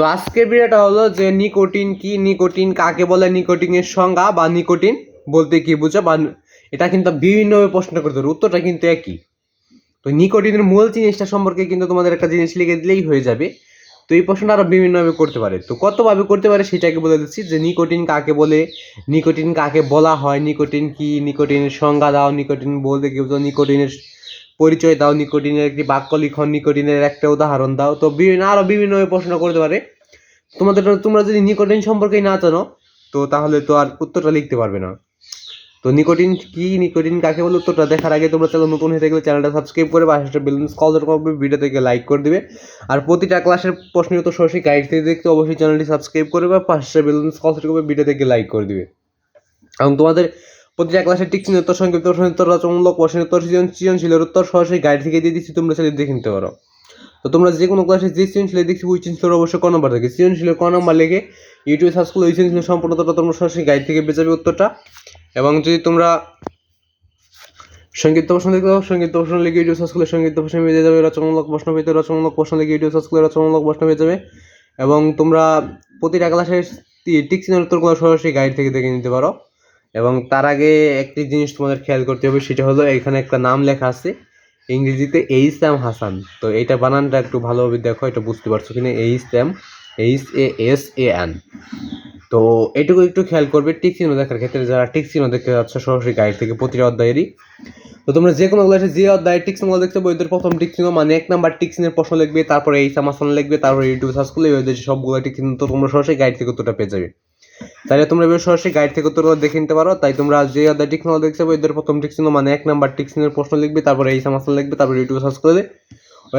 তো আজকের ভিডিওটা হলো যে নিকোটিন কি? নিকোটিন কাকে বলে? নিকোটিনের সংজ্ঞা বা নিকোটিন বলতে কি বুঝো? বা এটা কিন্তু বিভিন্নভাবে প্রশ্ন করতে উত্তরটা কিন্তু একই। তো নিকোটিনের মূল জিনিসটা সম্পর্কে কিন্তু তোমাদের একটা জিনিস লিখে দিলেই হয়ে যাবে। তো এই প্রশ্নটা আরও বিভিন্নভাবে করতে পারে। তো কতভাবে করতে পারে সেটাকে বলে দিচ্ছি যে নিকোটিন কাকে বলে? নিকোটিন কাকে বলা হয়? নিকোটিন কি? নিকোটিনের সংজ্ঞা দাও। নিকোটিন বলতে কি বুঝো? নিকোটিনের পরিচয় দাও, নিকোটিনের একটি বাক্য লিখন নিকোটিনের একটা উদাহরণ দাও। তো বিভিন্ন আরও বিভিন্নভাবে প্রশ্ন করতে পারে। তোমাদের তোমরা যদি নিকোটিন সম্পর্কেই না জানো, তো তাহলে তো আর উত্তরটা লিখতে পারবে না। তো নিকোটিন কি, নিকোটিন কাকে বলে? উত্তরটা দেখার আগে তোমরা চ্যানেল নতুন হয়ে থাকলে চ্যানেলটা সাবস্ক্রাইব করে পাশে বেলুন কল করবে ভিডিও থেকে লাইক করে দিবে। আর প্রতিটা ক্লাসের প্রশ্ন তো সরাসরি গাইড থেকে দেখতে অবশ্যই চ্যানেলটি সাবস্ক্রাইব করবে বা পাশে বেলুন কল করবে ভিডিও থেকে লাইক করে দিবে। এবং তোমাদের প্রতিটা ক্লাসের টিকচিন উত্তর সংক্ষিপ্ত প্রশ্ন উত্তর রচনামূলক প্রশ্নের উত্তর সৃজন সৃজনশীলের উত্তর সরাসরি গাইড থেকে দিয়ে দিচ্ছি তোমরা সেটা দেখে নিতে পারো। তো তোমরা যে কোনো ক্লাসে যে সৃজনশীলে দেখছি, ওই সৃজনশীলের অবশ্যই ক নম্বর থাকে সৃজনশীলের ক নম্বর লেগে ইউটিউবে সার্চ করলে ওই সৃজনশীলের সম্পূর্ণ তথ্য তোমরা সরাসরি গাইড থেকে যাবে উত্তরটা। এবং যদি তোমরা সংগীত প্রশ্ন দেখতে পাও সংগীত প্রশ্ন লিখে ইউটিউব সার্চ করলে সংগীত প্রশ্ন পেয়ে যাবে, রচনামূলক প্রশ্ন পেতে রচনামূলক প্রশ্ন লিখে ইউটিউব সার্চ করলে রচনামূলক প্রশ্ন পেয়ে যাবে। এবং তোমরা প্রতিটা ক্লাসের টিকচিনের উত্তরগুলো সরাসরি গাইড থেকে দেখে নিতে পারো। এবং তার আগে একটি জিনিস তোমাদের খেয়াল করতে হবে, সেটা হলো এখানে একটা নাম লেখা আছে, ইংরেজিতে এইচ এম হাসান। তো এইটা বানানটা একটু ভালোভাবে দেখো, এটা বুঝতে পারছ কিনা? H M H A S A N তো এটুকু একটু খেয়াল করবে, টিক দেখার ক্ষেত্রে যারা টিক দেখতে যাচ্ছ, সরাসরি গাইড থেকে প্রতিটা অধ্যায়েরই। তো তোমরা যে কোনো ক্লাসে যে অধ্যায় টিক চিহ্ন দেখতে এদের প্রথম টিক মানে এক নাম্বার টিক প্রশ্ন লিখবে, তারপরে এই সামাসান লিখবে, তারপরে ইউটিউব সার্চ করলে ওদের সবগুলো টিক তো তোমরা সরাসরি গাইড থেকে উত্তরটা পেয়ে যাবে। তাহলে তোমরা এবার সরাসরি গাইড থেকে উত্তরগুলো দেখে নিতে পারো। তাই তোমরা যে অধ্যায় টিক চিহ্ন দেখতে পাবো এদের প্রথম টিক চিহ্ন মানে এক নাম্বার টিক প্রশ্ন লিখবে, তারপরে এই সামাসান লিখবে, তারপরে ইউটিউবে সার্চ করলে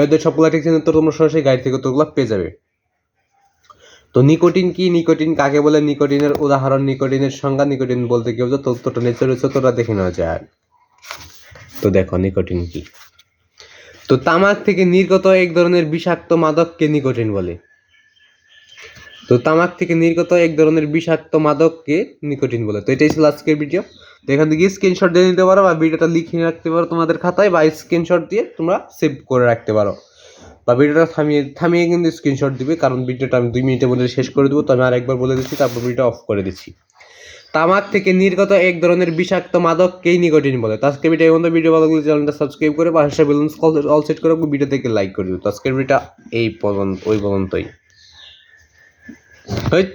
ওদের সবগুলো টিক চিহ্নের উত্তর তোমরা সরাসরি গাইড থেকে উত্তরগুলো পেয়ে যাবে। তো নিকোটিন কি? নিকোটিন কাকে বলে? নিকোটিনের উদাহরণ, নিকোটিনের সংজ্ঞা, নিকোটিন বলতে কি বোঝো? তথ্যটা নিচে রয়েছে তোরা দেখে নেওয়া যায় তো দেখো, নিকোটিন কি? তো তামাক থেকে নির্গত এক ধরনের বিষাক্ত মাদককে নিকোটিন বলে। তো তামাক থেকে নির্গত এক ধরনের বিষাক্ত মাদককে নিকোটিন বলে। তো এটাই ছিল আজকের ভিডিও তো এখান থেকে স্ক্রিনশট দিয়ে নিতে পারো বা ভিডিওটা লিখে রাখতে পারো তোমাদের খাতায় বা স্ক্রিনশট দিয়ে তোমরা সেভ করে রাখতে পারো। বা ভিডিওটা থামিয়ে থামিয়ে কিন্তু স্ক্রিনশট দিবে, কারণ ভিডিওটা আমি দুই মিনিটের মধ্যে শেষ করে দেবো, তো আমি আরেকবার বলে দিচ্ছি, তারপর ভিডিওটা অফ করে দিচ্ছি। তামাক থেকে নির্গত এক ধরনের বিষাক্ত মাদককেই নিকোটিন বলে। তো আজকে ভিডিও মধ্যে ভিডিও ভালো লাগলে চ্যানেলটা সাবস্ক্রাইব করে পাশে বেলুন অল সেট করে ভিডিও থেকে লাইক করে দিও। তো আজকের ভিডিওটা এই পর্যন্ত, ওই পর্যন্তই। হয়